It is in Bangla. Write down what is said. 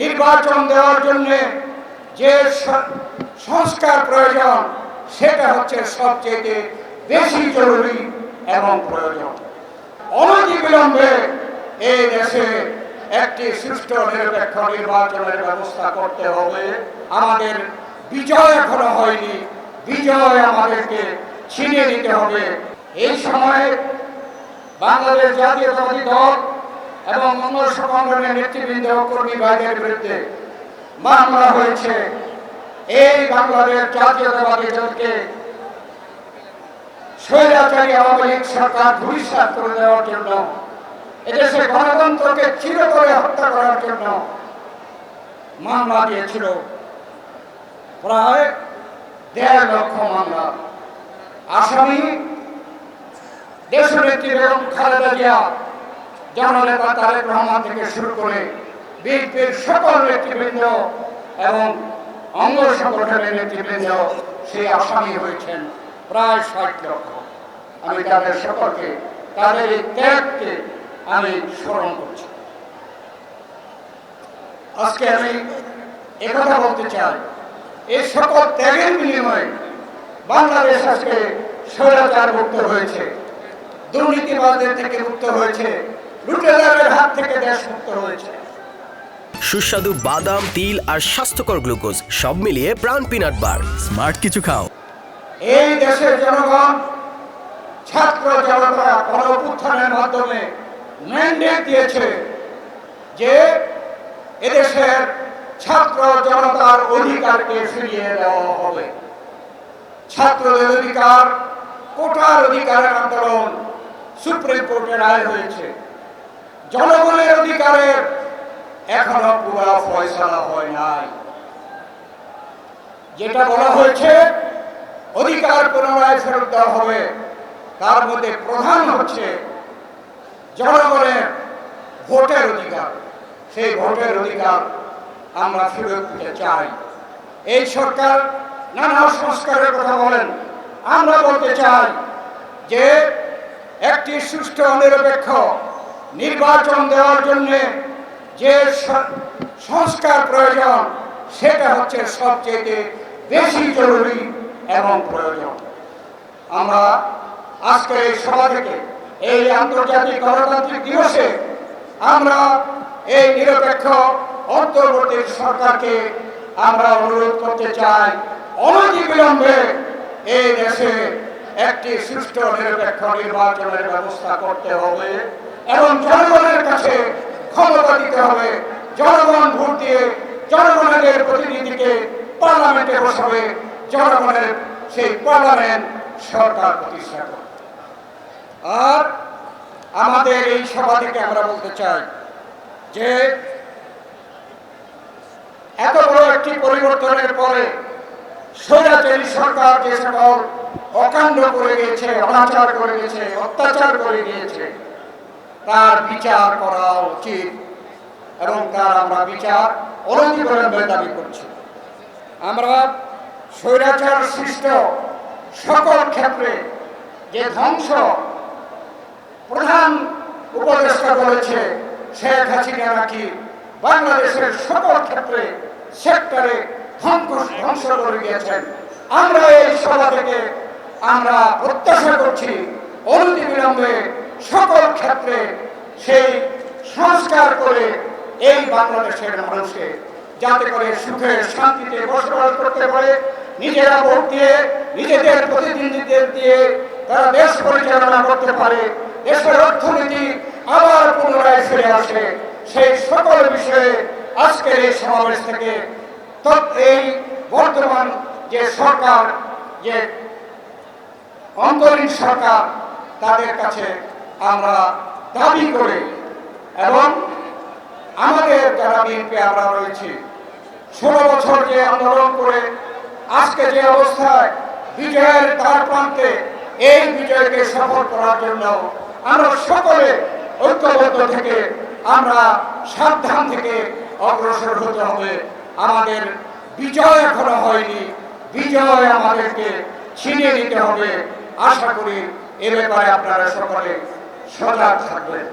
নির্বাচন দেওয়ার জন্য যে সংস্কার প্রয়োজন, সেটা হচ্ছে সবচেয়ে বেশি জরুরি এবং প্রয়োজন। অনতিবিলম্বে এই দেশে একটি সুষ্ঠু নিরপেক্ষ নির্বাচনের ব্যবস্থা করতে হবে। আমাদের বিজয় এখনও হয়নি। বিজয় আমাদেরকে ছিনিয়ে নিতে হবে। এই সময়ে বাংলাদেশ জাতীয়তাবাদী দল এবং অন্য সংগঠনের নেতৃবৃন্দ কর্মী ভাইদের বিরুদ্ধে মামলা হয়েছে। এই বাংলাদেশ জাতীয়তাবাদী দলকে স্বৈরাচারী আওয়ামী লীগ সরকার ভবিষ্যৎ করে দেওয়ার জন্য, এদেশে গণতন্ত্রকে চির করে হত্যা করার জন্য মামলা দিয়েছিল। প্রায় দেড় লক্ষ মামলা। আসামি দেশনেত্রী বেগম খালেদা জিয়া জননেতা তারেক থেকে শুরু করে এবং সেই আসামি হয়েছেন প্রায় আমি তাদের সকলকে, তাদের এই ত্যাগকে আমি স্মরণ করছি। আজকে আমি একথা বলতে চাই এই সকল ত্যাগের বিনিময়ে বাংলাদেশ আজকে স্বৈরাচার মুক্ত হয়েছে দুর্নীতিবাদের থেকে মুক্ত হয়েছে লুটেরাদের হাত থেকে দেশ মুক্ত হয়েছে। সুস্বাদু বাদাম তিল আর স্বাস্থ্যকর গ্লুকোজ সব মিলিয়ে প্রাণ পিনাট বার। স্মার্ট কিছু খাও। এই দেশের জনগণ ছাত্র জনতা গণপুত্থানের মাধ্যমে ম্যান্ডেট দিয়েছে যে এদেশের ছাত্র জনতার অধিকারকে ফিরিয়ে দেওয়া হবে। ছাত্রদের অধিকার কোটার অধিকারের আন্দোলন সুপ্রিম কোর্টের রায় হয়েছে। জনগণের অধিকারের এখনও পুরা ফয়সলা হয় নাই। যেটা বলা হয়েছে, অধিকার পুনরায় ফেরত দেওয়া হবে। তার মধ্যে প্রধান হচ্ছে জনগণের ভোটের অধিকার। সেই ভোটের অধিকার আমরা ফেরত দিতে চাই। এই সরকার নানা সংস্কারের কথা বলেন। আমরা বলতে চাই যে, একটি সুষ্ঠু নিরপেক্ষ নির্বাচন দেওয়ার জন্য যে সংস্কার প্রয়োজন, সেটা হচ্ছে সবচেয়ে বেশি জরুরি এবং প্রয়োজন। আমরা আজকের এই সভা থেকে এই আন্তর্জাতিক গণতান্ত্রিক দিবসে আমরা এই নিরপেক্ষ, অন্তর্বর্তী সরকারকে আমরা অনুরোধ করতে চাই অনতিবিলম্বে এই দেশে একটি সুষ্ঠু নিরপেক্ষ নির্বাচনের ব্যবস্থা করতে হবে। এবং জনগণের কাছে ক্ষমতা দিতে হবে। জনগণ ভোট দিয়ে জনগণের প্রতিনিধিকে পার্লামেন্টে বসাবে। জনগণের সেই পার্লামেন্ট সরকার প্রতিষ্ঠা করবে। আর আমাদের এই সভা থেকে আমরা বলতে চাই যে, এত বড় একটি পরিবর্তনের পরে স্বৈরাচারী সরকার যে সকল অকাণ্ড করে গিয়েছে, অনাচার করে গেছে অত্যাচার করে গিয়েছে তার বিচার করা উচিত এবং তার আমরা বিচার অনতিবিলম্বে দাবি করছি। আমরা স্বৈরাচার সৃষ্ট সকল ক্ষেত্রে যে ধ্বংস প্রধান উপদেষ্টা বলেছে, শেখ হাসিনা নাকি বাংলাদেশের সকল ক্ষেত্রে সেক্টরে ধ্বংস ধ্বংস করে গিয়েছেন আমরা এই সভা থেকে আমরা প্রত্যাশা করছি, অনতিবিলম্বে সকল ক্ষেত্রে সেই সংস্কার করে এই বাংলাদেশের মানুষকে যাতে করে সুখে শান্তিতে বসবাস করতে পারে, নিজেরা ভোট দিয়ে, নিজেদের প্রতিনিধিদের দিয়ে তারা দেশ পরিচালনা করতে পারে, দেশের অর্থনীতি আবার পুনরায় ফিরে আসে। সেই সকল বিষয়ে আজকের এই সমাবেশ থেকে এই বর্তমান যে সরকার, যে অন্তরীণ সরকার, তাদের কাছে আমরা দাবি করে। এবং আমাদের যারা বিএনপি আমরা রয়েছি, ষোলো বছর যে আন্দোলন করে আজকে যে অবস্থায় বিজয়ের দ্বার প্রান্তে এই বিজয়কে সফল করার জন্য আমরা সকলে ঐক্যবদ্ধ থেকে আমরা সাবধান থেকে অগ্রসর হতে হবে। আমাদের বিজয় এখনও হয়নি। বিজয় আমাদেরকে ছিনিয়ে নিতে হবে। আশা করি এ ব্যাপারে আপনারা সকলে সজাগ থাকবেন